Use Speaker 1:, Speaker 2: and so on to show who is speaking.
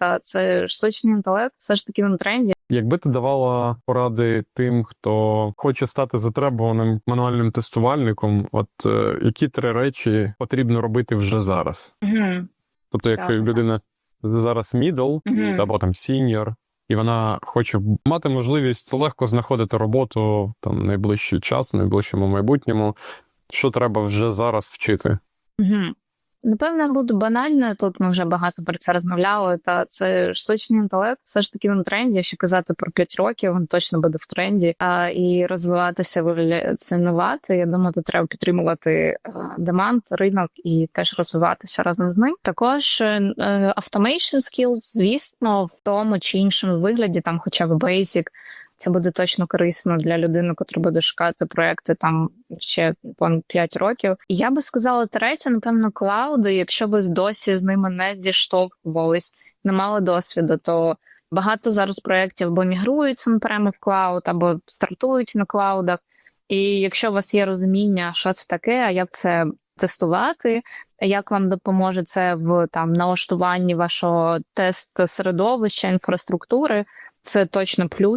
Speaker 1: та це штучний інтелект, все ж таки на тренді.
Speaker 2: Якби ти давала поради тим, хто хоче стати затребуваним мануальним тестувальником, от е, які три речі потрібно робити вже зараз?
Speaker 1: Угу.
Speaker 2: Тобто, якщо
Speaker 1: Цікаво.
Speaker 2: людина зараз middle
Speaker 1: Мгм.
Speaker 2: або там senior, і вона хоче мати можливість легко знаходити роботу там найближчий час, в найближчому майбутньому, що треба вже зараз вчити?
Speaker 1: Угу. Напевно, я буду банальною. Тут ми вже багато про це розмовляли. Та це штучний інтелект, все ж таки на тренді. Якщо казати про 5 років, він точно буде в тренді. А, і розвиватися, еволюціонувати. Я думаю, тут треба підтримувати демант, ринок і теж розвиватися разом з ним. Також е, е, automation skills, звісно, в тому чи іншому вигляді, там, хоча б basic, це буде точно корисно для людини, яка буде шукати проекти там ще понад 5 років. І я би сказала, третє, напевно, клауди. Якщо ви досі з ними не зіштовхувались, не мали досвіду, то багато зараз проєктів або мігрують прямо в клауд, або стартують на клаудах. І якщо у вас є розуміння, що це таке, а як це тестувати, як вам допоможе це в там налаштуванні вашого тест середовища, інфраструктури, це точно плюс.